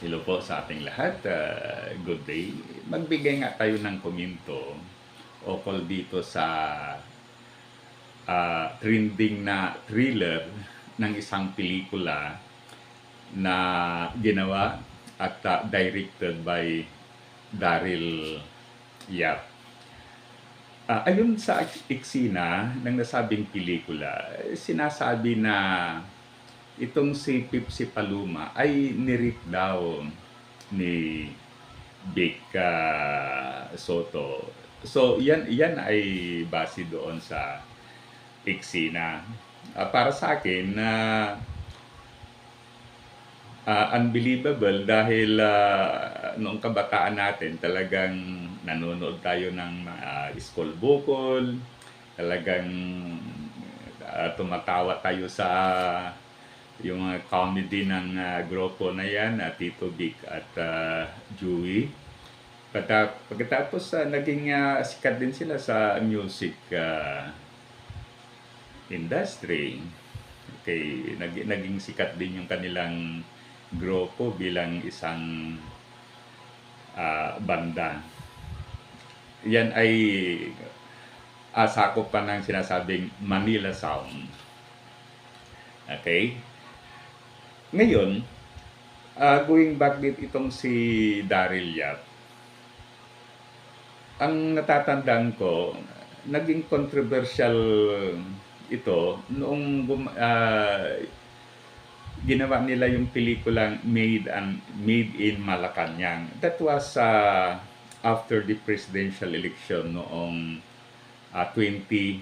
Hello po sa ating lahat. Uh, good day. Magbigay nga tayo ng komento ukol dito sa uh, trending na thriller ng isang pelikula na ginawa at uh, directed by Daryl Yap. Uh, ayon sa eksena ng nasabing pelikula, sinasabi na itong si Pipsi Paluma ay nirip daw ni Vic uh, Soto. So, yan, yan ay base doon sa eksena. Uh, para sa akin, na uh, uh, unbelievable dahil uh, noong kabataan natin talagang nanonood tayo ng uh, school bukol, talagang uh, tumatawa tayo sa yung mga comedy ng uh, grupo na yan, uh, Tito Vic at uh, Dewey. Pagka, pagkatapos uh, naging uh, sikat din sila sa music uh, industry. Okay, nag, naging sikat din yung kanilang grupo bilang isang uh, banda. Yan ay asako pa ng sinasabing Manila Sound. Okay? Ngayon, uh, going back din itong si Daryl Yap, ang natatandaan ko, naging controversial ito noong uh, ginawa nila yung pelikulang Made and Made in Malacanang. That was uh, after the presidential election noong uh, 2022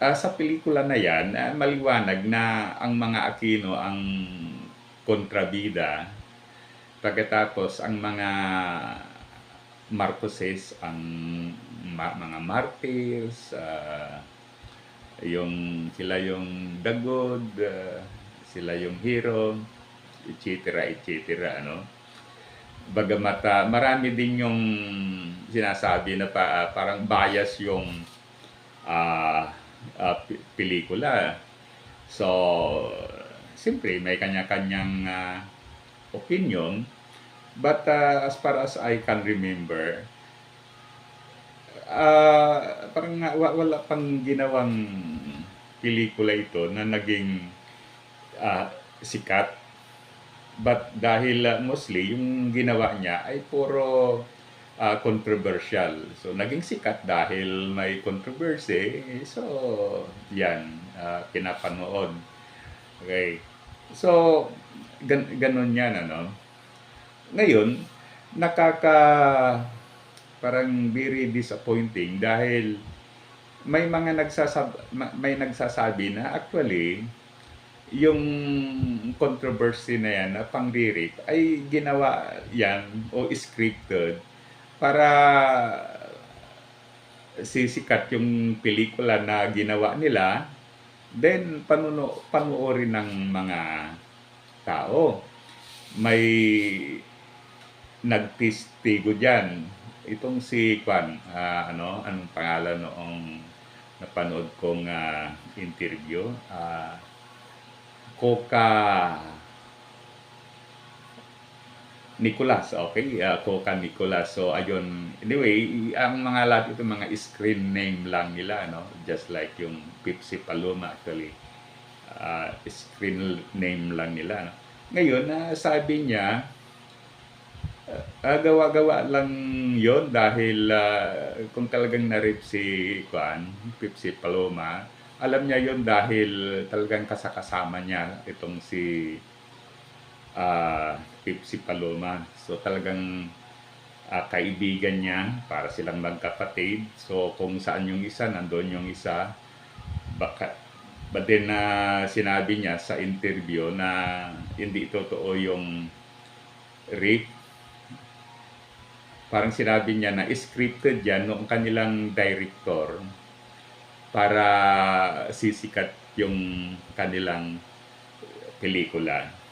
uh, sa pelikula na yan, uh, maliwanag na ang mga Aquino ang kontrabida. Pagkatapos ang mga Marcoses ang ma- mga martyrs, uh, yung sila yung dagod, uh, sila yung hero, etc. etc. ano. Bagamat marami din yung sinasabi na pa, uh, parang bias yung uh, uh, pelikula. So, siyempre may kanya-kanyang uh, opinion. But uh, as far as I can remember, uh, parang wala pang ginawang pelikula ito na naging uh, sikat. But dahil uh, mostly yung ginawa niya ay puro uh, controversial. So, naging sikat dahil may controversy. So, yan, uh, pinapanood. Okay. So, gan ganun yan, ano. Ngayon, nakaka parang very disappointing dahil may mga nagsasab may nagsasabi na actually yung controversy na yan na pang-rape ay ginawa yan o scripted para sisikat yung pelikula na ginawa nila, then panuno, panuorin ng mga tao. May nagtistigo diyan. Itong si Kwan, uh, ano, anong pangalan noong napanood kong uh, interview? Uh, Coca Nicolas, okay? Uh, Coca Nicolas. So, ayun. Anyway, ang mga lahat ito, mga screen name lang nila, no? Just like yung Pepsi Paloma, actually. Uh, screen name lang nila. No? Ngayon, uh, sabi niya, uh, gawa-gawa lang yon dahil uh, kung talagang narip si Kwan, Pepsi Paloma, alam niya yon dahil talagang kasakasama niya itong si uh, si Paloma. So talagang uh, kaibigan niya para silang magkapatid. So kung saan yung isa, nandoon yung isa. Baka, but then na uh, sinabi niya sa interview na hindi totoo yung rape. Parang sinabi niya na scripted yan noong kanilang director para sisikat yung kanilang pelikula.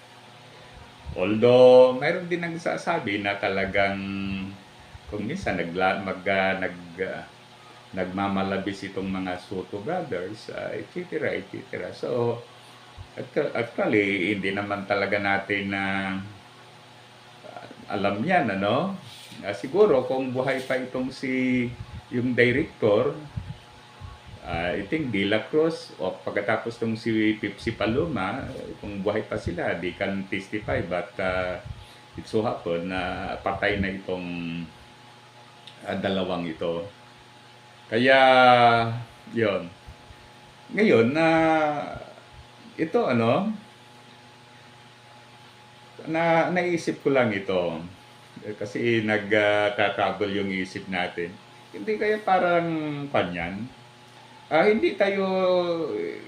Although, mayroon din nagsasabi na talagang kung minsan nagla, mag, uh, nag, uh, nagmamalabis itong mga Soto brothers, uh, etc. etc. So, Actu- Actually, hindi naman talaga natin na alam yan, ano? Ah, siguro kung buhay pa itong si yung director, ah, I think De La Cruz o pagkatapos tong si Pipsi Paloma, kung buhay pa sila, they can testify but uh, it so happen na patay na itong ah, dalawang ito. Kaya, yon Ngayon, na ito ano, na naisip ko lang ito Eh, kasi nagtatravel yung isip natin. Hindi kaya parang kanyan. Ah, hindi tayo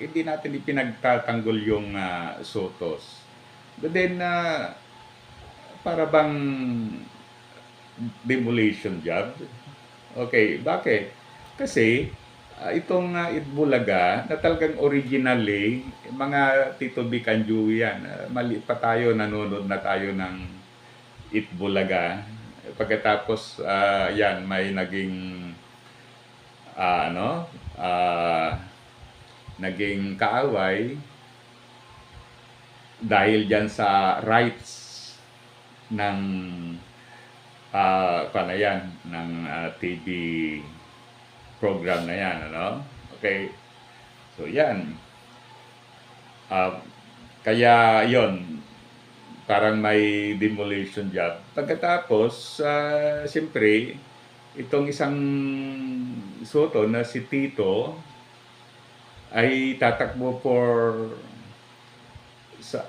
hindi natin ipinagtatanggol yung ah, Sotos. But then ah, para bang demolition job. Okay, bakit? Kasi ah, itong uh, Itbulaga na talagang originally mga Tito Dewey yan. Ah, mali pa tayo, nanonood na tayo ng Itbulaga. Pagkatapos ah, yan may naging ah, ano ah, naging kaaway dahil dyan sa rights ng uh, yan ng ah, TV program na yan ano? Okay. So yan. Ah, kaya yon parang may demolition job. Pagkatapos ah, siyempre itong isang soto na si Tito ay tatakbo for sa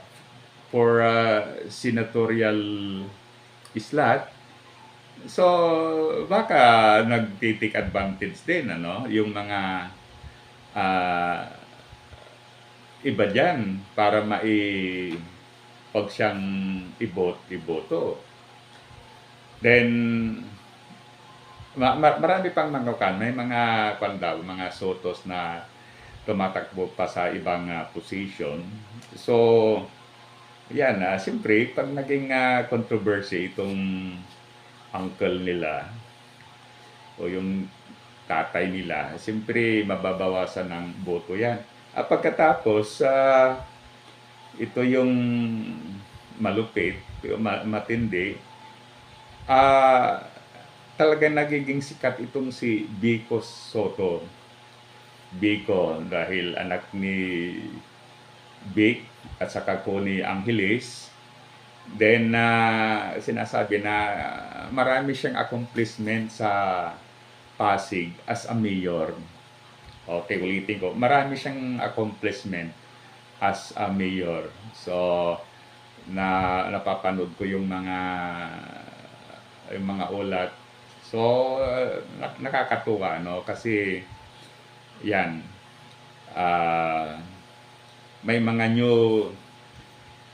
for uh, senatorial slot. So, baka nagtitik advantage din, ano? Yung mga ah, iba dyan para mai pag siyang ibot, iboto. Then, ma- ma- marami pang mga kan, may mga kwan daw, mga sotos na tumatakbo pa sa ibang ah, position. So, yan, ah, siyempre, pag naging ah, controversy itong uncle nila o yung tatay nila, siyempre mababawasan ng boto yan. At pagkatapos, ah, ito yung malupit, matindi, ah, talagang nagiging sikat itong si Vico Soto. Vico dahil anak ni Vic at saka ko ni Angeles. Then, na sinasabi na marami siyang accomplishment sa Pasig as a mayor. Okay, ulitin ko. Marami siyang accomplishment as a mayor. So, na napapanood ko yung mga yung mga ulat. So, uh, nak- nakakatuwa, no? Kasi, yan, ah may mga new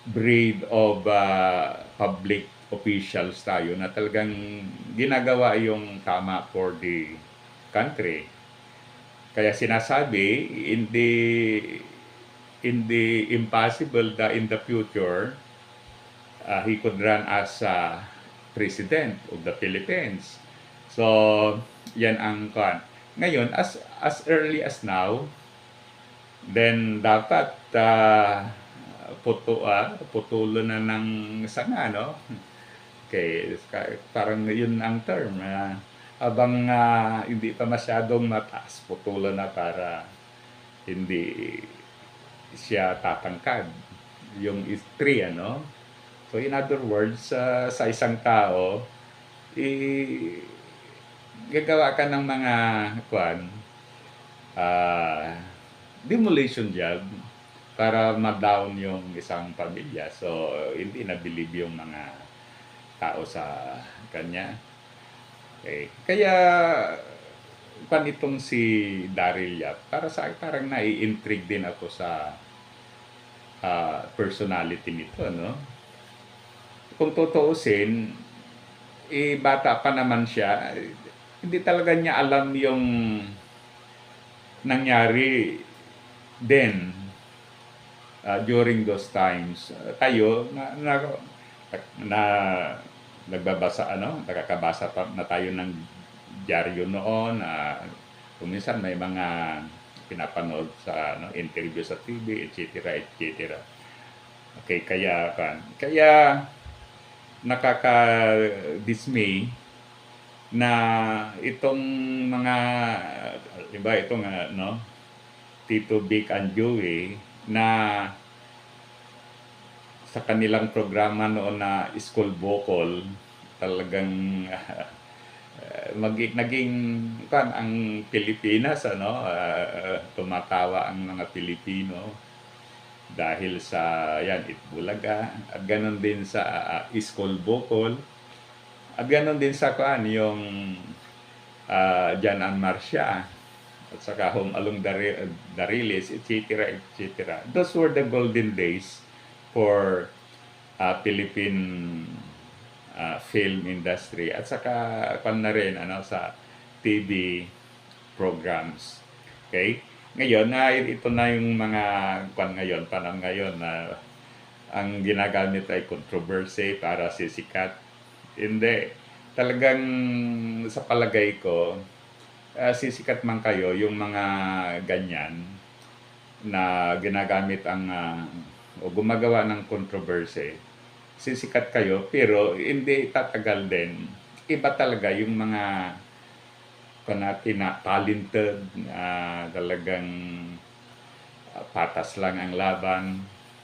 breed of uh, public officials tayo na talagang ginagawa yung tama for the country. Kaya sinasabi, in the impossible that in the future, uh, he could run as uh, president of the Philippines. So, yan ang kan. Ngayon, as as early as now, then dapat uh, puto, ah, putulo na ng sanga, no? Okay, ka- parang yun ang term. ah. habang ah, hindi pa masyadong mataas, putulo na para hindi siya tatangkad. Yung is three, ano? So in other words, ah, sa isang tao, i gagawa ka ng mga kwan, ah, demolition job para ma-down yung isang pamilya. So, hindi na-believe yung mga tao sa kanya. Okay. Kaya, pan itong si Daryl Yap, para sa akin, parang nai-intrigue din ako sa ah, personality nito, no? Kung tutuusin, eh, bata pa naman siya, eh, hindi talaga niya alam yung nangyari then uh, during those times. Uh, tayo, na, na, na nagbabasa, ano, nakakabasa pa na tayo ng dyaryo noon. Uh, kung minsan may mga pinapanood sa ano, interview sa TV, etc. etc. Okay, kaya kan. Kaya nakaka-dismay na itong mga iba itong ano Tito Vic and Joey na sa kanilang programa noon na school vocal talagang mag naging kan ang Pilipinas ano ah, tumatawa ang mga Pilipino dahil sa yan Itbulaga at ganon din sa ah, school vocal at ganon din sa kuan yung uh, Jan and Marcia at saka Home Along Dari- Darilis etc etc those were the golden days for uh, Philippine uh, film industry at saka pan na rin ano sa TV programs. Okay? Ngayon na ito na yung mga pan ngayon, panang ngayon na ang ginagamit ay controversy para sisikat. Hindi. Talagang sa palagay ko, uh, sisikat man kayo yung mga ganyan na ginagamit ang ah, o gumagawa ng controversy sisikat kayo. Pero hindi tatagal din. Iba talaga yung mga kanati na talented ah, talagang ah, patas lang ang laban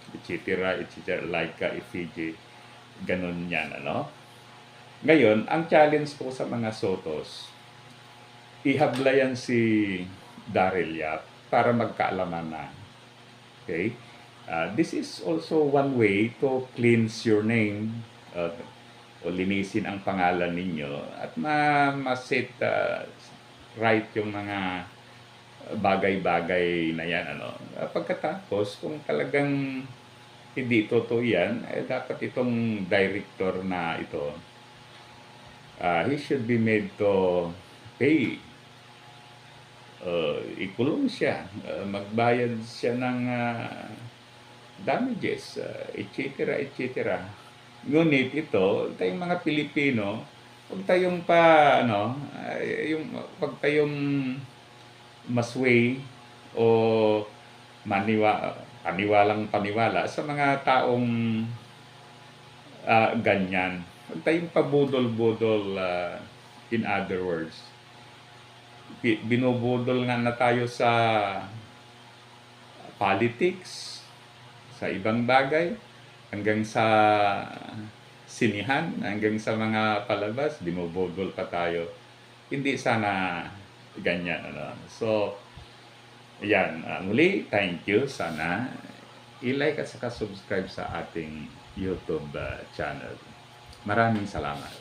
etc etc like uh, Ifiji ganun yan ano ngayon ang challenge ko sa mga Sotos ihablayan si Daryl Yap para magkaalaman. Na okay? Uh, this is also one way to cleanse your name uh, o linisin ang pangalan ninyo at ma ma-set uh, right yung mga bagay-bagay na yan ano. Uh, pagkatapos kung talagang hindi totoo yan eh, dapat itong director na ito uh, he should be made to pay uh, ikulong siya uh, magbayad siya ng uh, damages, uh, etc. etc. Ngunit ito, tayong mga Pilipino, huwag tayong pa, ano, uh, yung, huwag tayong masway o maniwa, paniwalang paniwala sa mga taong uh, ganyan. Huwag tayong pabudol-budol, uh, in other words. Bi- Binubudol nga na tayo sa politics, sa ibang bagay, hanggang sa sinihan, hanggang sa mga palabas, binubudol pa tayo. Hindi sana ganyan. Ano. So, yan. Uh, muli, thank you. Sana i-like at saka subscribe sa ating YouTube uh, channel. Maraming salamat.